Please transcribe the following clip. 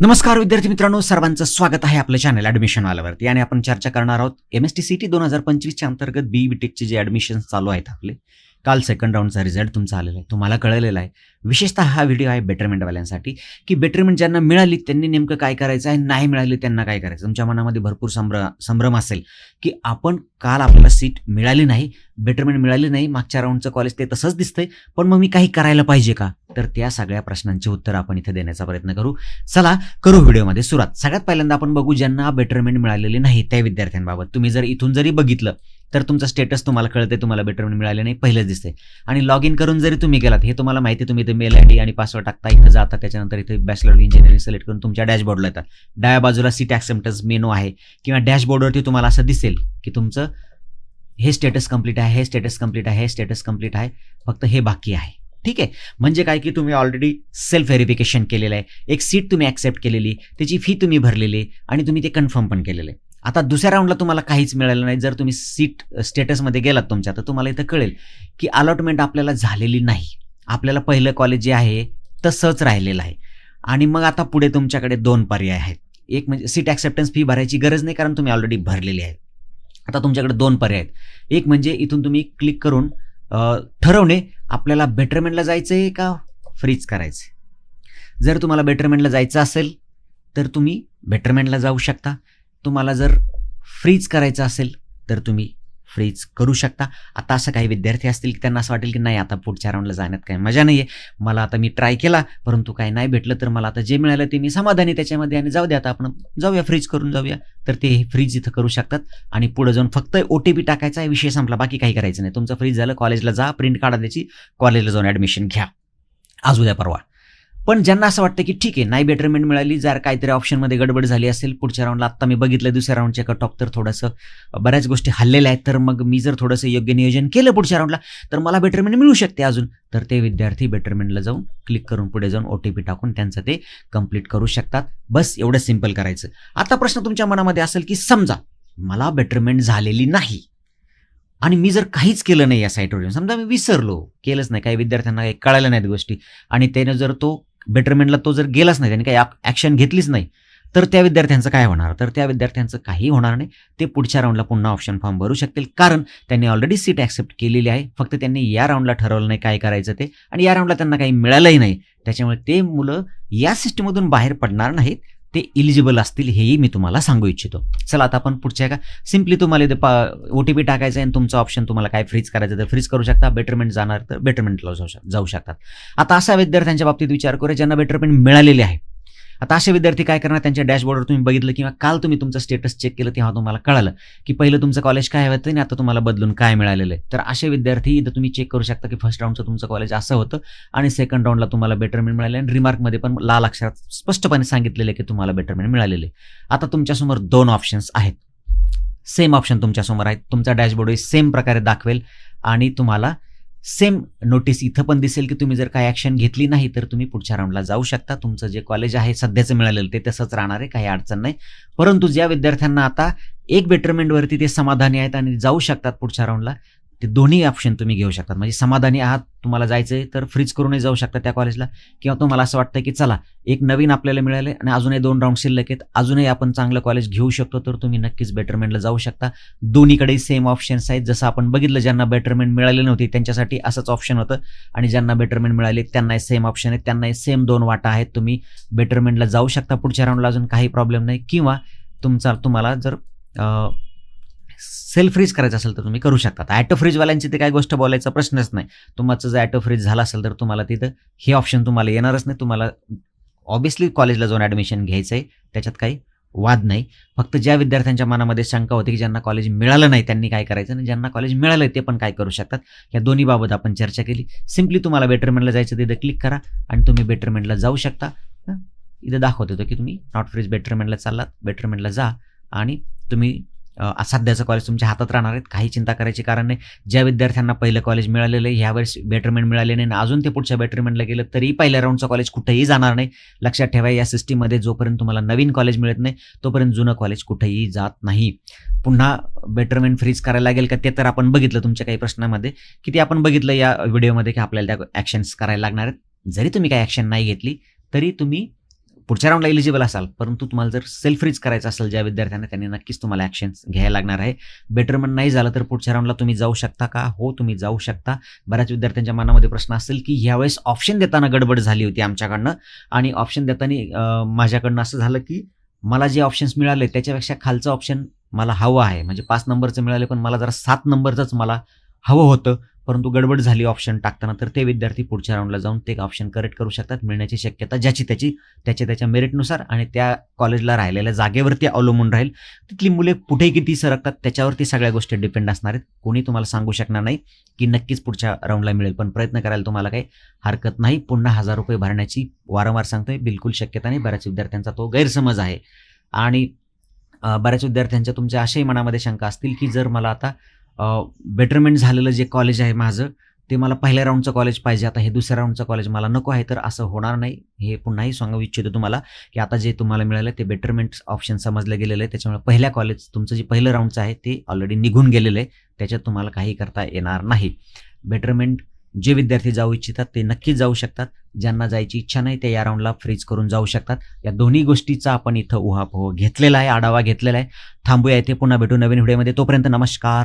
नमस्कार विद्यार्थी मित्रांनो सर्वांचं स्वागत आहे आपल्या चॅनल ॲडमिशन वाल्यावरती. आणि आपण चर्चा करणार आहोत M S T C T दोन हजार पंचवीसच्या अंतर्गत बी टेकचे जे ॲडमिशन चालू आहेत आपले काल सेकंड राऊंडचा रिझल्ट तुमचा आलेला आहे. तुम्हाला कळलेला आहे. विशेषतः हा व्हिडिओ आहे बेटरमेंटवाल्यांसाठी की बेटरमेंट ज्यांना मिळाली त्यांनी नेमकं काय करायचं आहे नाही मिळाली त्यांना काय करायचं तुमच्या मनामध्ये भरपूर संभ्र संभ्रम असेल की आपण काल आपल्याला सीट मिळाली नाही बेटरमेंट मिळाली नाही मागच्या राऊंडचं कॉलेज ते तसंच दिसतंय पण मग मी काही करायला पाहिजे का? तर त्या सगळ्या प्रश्नांची उत्तर आपण इथे देण्याचा प्रयत्न करू. चला करू व्हिडिओमध्ये सुरुवात. सगळ्यात पहिल्यांदा आपण बघू ज्यांना बेटरमेंट मिळालेली नाही त्या विद्यार्थ्यांबाबत. तुम्ही जर इथून जरी बघितलं तर तुमचा स्टेटस तुम्हाला कळते तुम्हाला बेटरमेंट मिळाले नाही पहिलेच दिसते आणि लॉग इन करून जरी तुम्ही गेलात हे तुम्हाला माहिती आहे, तुम्ही इथे मेल आय डी आणि पासवर्ड टाकता इथं जाता त्याच्यानंतर इथे बॅचलर इंजिनिअरिंग सिलेक्ट करून तुमच्या डॅशबोर्डला येतात. डाव्या बाजूला सीट ॲक्सेप्टन्स मेनू आहे किंवा डॅशबोर्डवरती तुम्हाला असं दिसेल की तुमचं हे स्टेटस कंप्लीट आहे हे स्टेटस कंप्लीट आहे हे स्टेटस कंप्लीट आहे फक्त हे बाकी आहे. ठीक आहे? म्हणजे काय की तुम्ही ऑलरेडी सेल्फ व्हेरिफिकेशन केलेलं आहे. एक सीट तुम्ही ॲक्सेप्ट केलेली त्याची फी तुम्ही भरलेली आहे आणि तुम्ही ते कन्फर्म पण केलेलं आहे. आता दुसऱ्या राऊंडला तुम्हाला काहीच मिळालं नाही. जर तुम्ही सीट स्टेटसमध्ये गेलात तुमच्या तर तुम्हाला इथं कळेल की अलॉटमेंट आपल्याला झालेली नाही. आपल्याला पहिलं कॉलेज जे आहे तसंच राहिलेलं आहे. आणि मग आता पुढे तुमच्याकडे दोन पर्याय आहेत. एक म्हणजे सीट ॲक्सेप्टन्स फी भरायची गरज नाही कारण तुम्ही ऑलरेडी भरलेली आहे. आता तुमच्याकडे दोन पर्याय आहेत. एक म्हणजे इथून तुम्ही क्लिक करून ठरवणे आपल्याला बेटरमेंटला जायचं आहे का फ्रीज करायचं आहे जर तुम्हाला बेटरमेंटला जायचं असेल तर तुम्ही बेटरमेंटला जाऊ शकता. तुम्हाला जर फ्रीज करायचं असेल तर तुम्ही फ्रीज करू शकता. आता असं काही विद्यार्थी असतील की त्यांना असं वाटेल की नाही आता पुढच्या राऊंडला जाण्यात काही मजा नाही आहे मला आता मी ट्राय केला परंतु काही नाही भेटलं तर मला आता जे मिळालं ते मी समाधानी त्याच्यामध्ये आणि जाऊ द्या आता आपण जाऊया फ्रीज करून जाऊया. तर ते फ्रीज इथं करू शकतात. आणि पुढे जाऊन फक्त ओ टी पी टाकायचा आहे विषय संपला. बाकी काही करायचं नाही. तुमचं फ्रीज झालं कॉलेजला जा प्रिंट काढा त्याची. कॉलेजला जाऊन ॲडमिशन घ्या. आज उद्या परवा. पण ज्यांना असं वाटतं की ठीक आहे नाही बेटरमेंट मिळाली जर काहीतरी ऑप्शनमध्ये गडबड झाली असेल पुढच्या राऊंडला आत्ता मी बघितलं दुसऱ्या राऊंडचे कट ऑफ तर थोडंसं बऱ्याच गोष्टी हल्लेल्या आहेत. तर मग मी जर थोडंसं योग्य नियोजन केलं पुढच्या राऊंडला तर मला बेटरमेंट मिळू शकते अजून. तर ते विद्यार्थी बेटरमेंटला जाऊन क्लिक करून पुढे जाऊन ओ टी पी टाकून त्यांचं ते कंप्लीट करू शकतात. बस एवढं सिंपल करायचं. आता प्रश्न तुमच्या मनामध्ये असेल की समजा मला बेटरमेंट झालेली नाही आणि मी जर काहीच केलं नाही या साईटवर येऊन समजा मी विसरलो केलंच नाही काही विद्यार्थ्यांना काही कळायला नाहीत गोष्टी आणि त्यानं जर तो बेटरमेंटला तो जर गेलाच नाही त्याने काही ॲक्शन घेतलीच नाही तर त्या विद्यार्थ्यांचं काय होणार? तर त्या विद्यार्थ्यांचं काही होणार नाही. ते पुढच्या राऊंडला पुन्हा ऑप्शन फॉर्म भरू शकतील. कारण त्यांनी ऑलरेडी सीट ॲक्सेप्ट केलेली आहे. फक्त त्यांनी या राऊंडला ठरवलं नाही काय करायचं ते. आणि या राऊंडला त्यांना काही मिळालंही नाही. त्याच्यामुळे ते मुलं या सिस्टममधून बाहेर पडणार नाहीत. ते इलिजिबल असतील हेही मी तुम्हाला सांगू इच्छितो. चला आता आपण पुढच्या का? सिम्पली तुम्हाला इथे पा ओ टी पी टाकायचं आहे आणि तुमचं ऑप्शन तुम्हाला काय फ्रीज करायचं तर फ्रीज करू शकता. बेटरमेंट जाणार तर बेटरमेंटला जाऊ शक जाऊ शकतात. आता अशा विद्यार्थ्यांच्या बाबतीत विचार करू ज्यांना बेटरमेंट मिळालेले आहे. आता असे विद्यार्थी काय करणार? त्यांच्या डॅशबोर्डवर तुम्ही बघितलं किंवा काल तुम्ही तुमचं स्टेटस चेक केलं तेव्हा तुम्हाला कळालं की पहिलं तुमचं कॉलेज काय होतं आणि आता तुम्हाला बदलून काय मिळालेलं आहे. तर असे विद्यार्थी इथं तुम्ही चेक करू शकता की फर्स्ट राऊंडचं तुमचं कॉलेज असं होतं आणि सेकंड राऊंडला तुम्हाला बेटरमेंट मिळाले आणि रिमार्कमध्ये पण लाल अक्षरात स्पष्टपणे सांगितलेलं आहे की तुम्हाला बेटरमेंट मिळालेले आता तुमच्यासमोर दोन ऑप्शन्स आहेत. सेम ऑप्शन तुमच्यासमोर आहेत. तुमचा डॅशबोर्डही सेम प्रकारे दाखवेल आणि तुम्हाला सेम नोटीस इथं पण दिसेल की तुम्ही जर काही ॲक्शन घेतली नाही तर तुम्ही पुढच्या राऊंडला जाऊ शकता. तुमचं जे कॉलेज आहे सध्याचं मिळालेलं ते तसंच राहणार आहे काही अडचण नाही. परंतु ज्या विद्यार्थ्यांना आता एक बेटरमेंटवरती ते समाधानी आहेत आणि जाऊ शकतात पुढच्या राऊंडला ते दोन्ही ऑप्शन तुम्ही घेऊ शकतात. म्हणजे समाधानी आहात तुम्हाला जायचं आहे तर फ्रीज करूनही जाऊ शकता त्या कॉलेजला किंवा तुम्हाला असं वाटतं की चला एक नवीन आपल्याला मिळाले आणि अजूनही दोन राऊंड शिल्लक आहेत. अजूनही आपण चांगलं कॉलेज घेऊ शकतो तर तुम्ही नक्कीच बेटरमेंटला जाऊ शकता. दोन्हीकडे सेम ऑप्शन्स आहेत. जसं आपण बघितलं ज्यांना बेटरमेंट मिळाले नव्हते त्यांच्यासाठी असंच ऑप्शन होतं. आणि ज्यांना बेटरमेंट मिळाले त्यांनाही सेम ऑप्शन आहेत. त्यांनाही सेम दोन वाटा आहेत. तुम्ही बेटरमेंटला जाऊ शकता पुढच्या राऊंडला अजून काही प्रॉब्लेम नाही. किंवा तुमचा तुम्हाला जर सेल्फ फ्रीज करायचं असेल तर तुम्ही करू शकता. ॲटो फ्रीजवाल्यांची ते काही गोष्ट बोलायचा प्रश्नच नाही. तुमचं जर ॲटो फ्रीज झाला असेल तर तुम्हाला तिथं हे ऑप्शन तुम्हाला येणारच नाही. तुम्हाला ऑब्विसली कॉलेजला जाऊन ॲडमिशन घ्यायचं आहे त्याच्यात काही वाद नाही. फक्त ज्या विद्यार्थ्यांच्या मनामध्ये शंका होती की ज्यांना कॉलेज मिळालं नाही त्यांनी काय करायचं आणि ज्यांना कॉलेज मिळालं ते पण काय करू शकतात. या दोन्ही बाबत आपण चर्चा केली. सिम्पली तुम्हाला बेटरमेंटला जायचं तिथं क्लिक करा आणि तुम्ही बेटरमेंटला जाऊ शकता. इथं दाखवत होतं की तुम्ही नॉट फ्रीज बेटरमेंटला चाललात. बेटरमेंटला जा आणि तुम्ही असाध्याचं सध्याचं कॉलेज तुमच्या हातात राहणार आहेत. काही चिंता करायची कारण नाही. ज्या विद्यार्थ्यांना पहिलं कॉलेज मिळालेलं आहे ह्यावेळेस बेटरमेंट मिळाले नाही आणि अजून ते पुढच्या बेटरमेंटला गेलं तरी पहिल्या राऊंडचं कॉलेज कुठेही जाणार नाही. लक्षात ठेवा या सिस्टीममध्ये जोपर्यंत तुम्हाला नवीन कॉलेज मिळत नाही तोपर्यंत जुनं कॉलेज कुठेही जात नाही. पुन्हा बेटरमेंट फ्रीज करायला लागेल का ते तर आपण बघितलं तुमच्या काही प्रश्नामध्ये. की ते आपण बघितलं या व्हिडिओमध्ये की आपल्याला त्या ॲक्शन्स करायला लागणार आहेत. जरी तुम्ही काही ॲक्शन नाही घेतली तरी तुम्ही पुढच्या राऊंडला एलिजिबल असाल परंतु तुम्हाला जर सेल्फ रिच करायचं असेल ज्या विद्यार्थ्यांना त्यांनी नक्कीच तुम्हाला ॲक्शन्स घ्यायला लागणार आहे. बेटरमेंट म्हणजे नाही झालं तर पुढच्या राऊंडला तुम्ही जाऊ शकता का? हो तुम्ही जाऊ शकता. बऱ्याच विद्यार्थ्यांच्या मनामध्ये प्रश्न असेल की ह्यावेळेस ऑप्शन देताना गडबड झाली होती आमच्याकडनं. आणि ऑप्शन देताना माझ्याकडनं असं झालं की मला जे ऑप्शन्स मिळाले त्याच्यापेक्षा खालचं ऑप्शन मला हवं आहे. म्हणजे पाच नंबरचं मिळाले पण मला जरा सात नंबरचंच मला हवं होतं. परंतु गडबड झाली ऑप्शन टाकताना तर ते विद्यार्थी पुढच्या राऊंडला जाऊन ते ऑप्शन करेक्ट करू शकतात मिळण्याची शक्यता ज्याची त्याची त्याच्या त्याच्या मेरिटनुसार आणि त्या कॉलेजला राहिलेल्या जागेवरती अवलंबून राहील. तिथली मुले कुठे किती सरकतात त्याच्यावरती सगळ्या गोष्टी डिपेंड असणार आहेत. कोणी तुम्हाला सांगू शकणार नाही की नक्कीच पुढच्या राऊंडला मिळेल पण प्रयत्न करायला तुम्हाला काही हरकत नाही. पुन्हा हजार रुपये भरण्याची वारंवार सांगतोय बिलकुल शक्यता नाही. बऱ्याच विद्यार्थ्यांचा तो गैरसमज आहे. आणि बऱ्याच विद्यार्थ्यांच्या तुमच्या अशाही मनामध्ये शंका असतील की जर मला आता बेटरमेंट झालेलं जे कॉलेज आहे माझं ते मला पहिल्या राऊंडचं कॉलेज पाहिजे. आता हे दुसऱ्या राऊंडचं कॉलेज मला नको आहे तर असं होणार नाही. हे पुन्हाही सांगू इच्छितो तुम्हाला की आता जे तुम्हाला मिळालं ते बेटरमेंट ऑप्शन समजलं गेलेलं आहे. त्याच्यामुळे पहिल्या कॉलेज तुमचं जे पहिलं राऊंडचं आहे ते ऑलरेडी निघून गेलेलं आहे. त्याच्यात तुम्हाला काही करता येणार नाही. बेटरमेंट जे विद्यार्थी जाऊ इच्छितात ते नक्कीच जाऊ शकतात. ज्यांना जायची इच्छा नाही ते या राऊंडला फ्रीज करून जाऊ शकतात. या दोन्ही गोष्टीचा आपण इथं उहापोह घेतलेला आहे आढावा घेतलेला आहे. थांबूया इथे पुन्हा भेटू नवीन व्हिडिओमध्ये तोपर्यंत नमस्कार.